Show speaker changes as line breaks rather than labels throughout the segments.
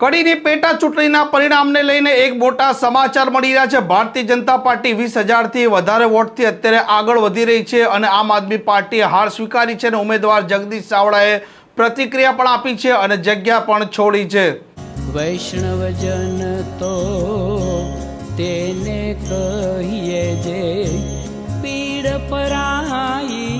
કડીની પેટા ચૂંટણીના પરિણામને લઈને એક મોટા સમાચાર મળી રહ્યા છે. ભારતીય જનતા પાર્ટી વીસ હજારથી વધારે વોટથી અત્યારે આગળ વધી રહી છે અને આમ આદમી પાર્ટીએ હાર સ્વીકારી છે અને ઉમેદવાર જગદીશ ચાવડાએ પ્રતિક્રિયા પણ આપી છે અને જગ્યા પણ છોડી છે.
વૈષ્ણવજન તો તેને કહીએ જે પીડ પરાઈ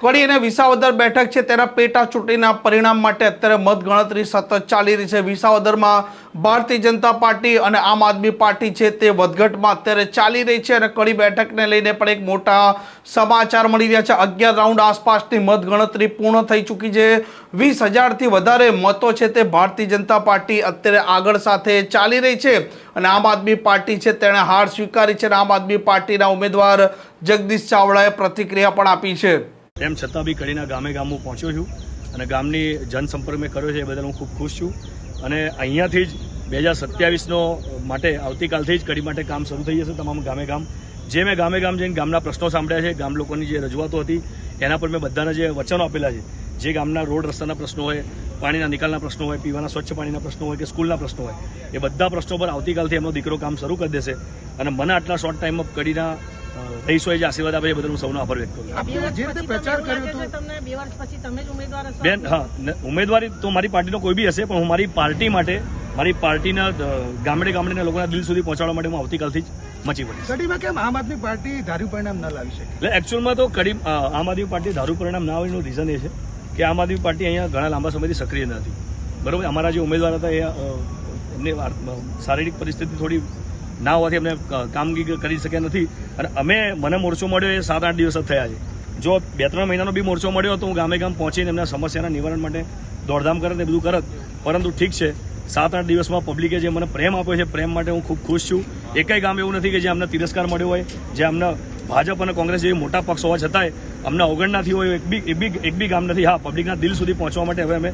કડી એને વિસાવદર બેઠક છે, તેના પેટા ચૂંટણીના પરિણામ માટે અત્યારે મતગણતરી સતત ચાલી રહી છે. વિસાવદરમાં ભારતીય જનતા પાર્ટી અને આમ આદમી પાર્ટી છે, તે વધઘટમાં અત્યારે ચાલી રહી છે અને કડી બેઠકને લઈને પણ એક મોટા સમાચાર મળી રહ્યા છે. અગિયાર રાઉન્ડ આસપાસની મતગણતરી પૂર્ણ થઈ ચૂકી છે. વીસ હજારથી વધારે મતો છે તે ભારતીય જનતા પાર્ટી અત્યારે આગળ સાથે ચાલી રહી છે અને આમ આદમી પાર્ટી છે, તેણે હાર સ્વીકારી છે અને આમ આદમી પાર્ટીના ઉમેદવાર જગદીશ ચાવડાએ પ્રતિક્રિયા પણ આપી છે.
તેમ છતાં બી કડીના ગામે ગામ હું પહોંચ્યો છું અને ગામની જનસંપર્ક મેં કર્યો છે એ બદલ હું ખૂબ ખુશ છું. અને અહીંયાથી જ બે હજાર સત્યાવીસનો માટે આવતીકાલથી જ કડી માટે કામ શરૂ થઈ જશે તમામ ગામે ગામ. જે મેં ગામે ગામ જઈને ગામના પ્રશ્નો સાંભળ્યા છે, ગામ લોકોની જે રજૂઆતો હતી, એના પર મેં બધાના જે વચનો આપેલા છે, જે ગામના રોડ રસ્તાના પ્રશ્નો હોય, પાણીના નિકાલના પ્રશ્નો હોય, પીવાના સ્વચ્છ પાણીના પ્રશ્નો હોય કે સ્કૂલના પ્રશ્નો હોય, એ બધા પ્રશ્નો પર આવતીકાલથી એમનો દીકરો કામ શરૂ કરી દેશે. અને મને આટલા શોર્ટ ટાઈમમાં કડીના રહીશોએ જે આશીર્વાદ આપે છે એ બદલ હું સૌનો આભાર વ્યક્ત કરું છું.
બે વર્ષ
જે રીતે
પછી
પ્રચાર
તમને એવું
કર્યો
લાગે
હતો-
કે તમને બે વર્ષ પછી તમે જ ઉમેદવાર હશો.
બેન હા ઉમેદવારી તો મારી પાર્ટીનો કોઈ બી હશે પણ હું મારી પાર્ટી માટે મારી પાર્ટીના ગામડે ગામડેના લોકોના દિલ સુધી પહોંચાડવા માટે હું આવતીકાલથી જ મચી પડીશ.
કડીમાં કેમ આમ આદમી પાર્ટી ધાર્યું પરિણામ ન લાવી શકે?
એટલે એકચ્યુઅલમાં તો કડી આમ આદમી પાર્ટી ધારું પરિણામ ના હોવાનું રીઝન એ છે કે આમ આદમી પાર્ટી અહીંયા ઘણા લાંબા સમયથી સક્રિય નથી. બરોબર? અમારા જે ઉમેદવાર હતા એ એમની શારીરિક પરિસ્થિતિ થોડી ના હોવાથી અમને કામગીરી કરી શક્યા નથી. અને અમે, મને મોરચો મળ્યો એ સાત આઠ દિવસ જ થયા છે. જો બે ત્રણ મહિનાનો બી મોરચો મળ્યો તો હું ગામે ગામ પહોંચીને એમના સમસ્યાના નિવારણ માટે દોડધામ કરત ને બધું કરત પરંતુ ઠીક છે, સાત આઠ દિવસમાં પબ્લિકે જે મને પ્રેમ આપ્યો છે, પ્રેમ માટે હું ખૂબ ખુશ છું. એકાઈ ગામ એવું નથી કે જે અમને તિરસ્કાર મળ્યો હોય, જે અમને ભાજપ અને કોંગ્રેસ જેવી મોટા પક્ષ હોવા છતાંય અમને અવગણનાથી હોય એક બી એક બી એક બી ગામ નથી. હા પબ્લિકના દિલ સુધી પહોંચવા માટે હવે અમે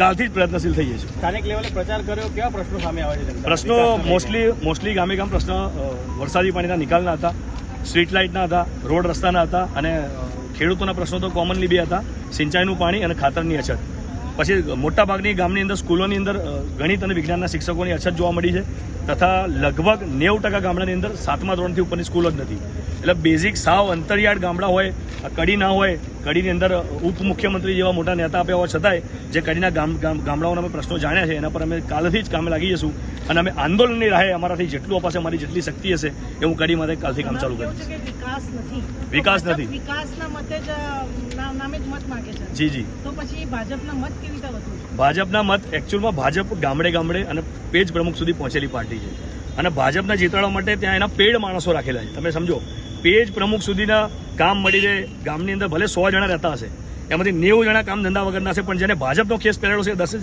કાલથી જ પ્રયત્નશીલ થઈએ છીએ.
સ્થાનિક લેવલે પ્રચાર કર્યો. કેવા પ્રશ્નો સામે આવે છે
પ્રશ્નો મોસ્ટલી મોસ્ટલી ગામે ગામ પ્રશ્ન વરસાદી પાણીના નિકાલના હતા સ્ટ્રીટ લાઇટના હતા રોડ રસ્તાના હતા અને ખેડૂતોના પ્રશ્નો તો કોમનલી બે હતા. સિંચાઈનું પાણી અને ખાતરની અછત. પછી મોટાભાગની ગામની અંદર સ્કૂલોની અંદર ગણિત અને વિજ્ઞાનના શિક્ષકોની અછત જોવા મળી છે તથા લગભગ નેવું ટકા ગામડાની અંદર સાતમા ધોરણથી ઉપરની સ્કૂલ જ નથી. એટલે બેઝિક સાવ અંતરિયાળ ગામડા હોય કડી ના હોય કડીની અંદર ઉપમુખ્યમંત્રી જેવા મોટા નેતા આપ્યા હોવા છતાંય જે કડીના ગામ ગામ- ગામડાઓના અમે પ્રશ્નો જાણ્યા છે એના પર અમે કાલથી જ કામે લાગી જશું અને અમે આંદોલનની રાહે અમારાથી જેટલું અપાશે અમારી જેટલી શક્તિ હશે એ હું કડી માટે કાલથી કામ ચાલુ કરીશ
વિકાસ નથી?
વિકાસ નથી.
વિકાસના મતે જ નામે જ મત માંગે છે?
જી જી.
તો પછી ભાજપના મત
ભાજપના મત એકચ્યુઅલમાં ભાજપ ગામડે ગામડે અને પેજ પ્રમુખ સુધી પહોંચેલી પાર્ટી છે. અને ભાજપના જીતાડવા માટે ત્યાં એના પેડ માણસો રાખેલા છે. તમે સમજો, પેજ પ્રમુખ સુધીના કામ મળી રહે, ગામની અંદર ભલે સો જણા રહેતા હશે, એમાંથી નેવું જણા કામ ધંધા વગરના છે પણ જેને ભાજપનો કેસ પહેરેલો છે દસે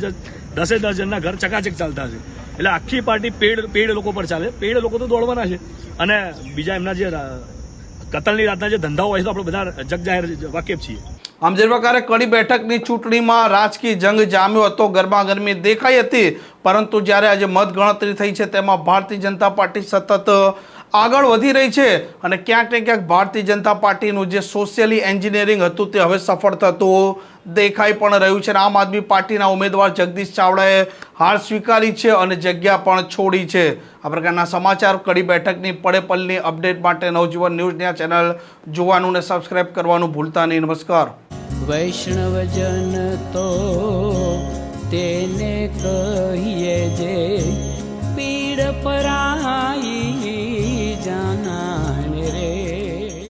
દસે દસ જણના ઘર ચકાચક ચાલતા છે એટલે આખી પાર્ટી પેડ પેડ લોકો પર ચાલે. પેડ લોકો તો દોડવાના છે. અને બીજા એમના જે કતલની રાતના જે ધંધાઓ હોય છે આપણે બધા જગ જાહેર વાકેફ છીએ.
આમ જે પ્રકારે કડી બેઠકની ચૂંટણીમાં રાજકીય જંગ જામ્યો હતો. ગરમાગરમી દેખાઈ હતી. પરંતુ જ્યારે આજે મતગણતરી થઈ છે, તેમાં ભારતીય જનતા પાર્ટી સતત આગળ વધી રહી છે અને ક્યાંક ને ક્યાંક ભારતીય જનતા પાર્ટીનું જે સોશિયલી એન્જિનિયરિંગ હતું તે હવે સફળ થતું દેખાઈ પણ રહ્યું છે અને આમ આદમી પાર્ટીના ઉમેદવાર જગદીશ ચાવડાએ હાર સ્વીકારી છે અને જગ્યા પણ છોડી છે. આ પ્રકારના સમાચાર કડી બેઠકની પડે પલની અપડેટ માટે નવજીવન ન્યૂઝની ચેનલ જોવાનું ને સબસ્ક્રાઇબ કરવાનું ભૂલતા નહીં. નમસ્કાર.
વૈષ્ણવજન તો તેને કહીએ જે પીડ પરાઈ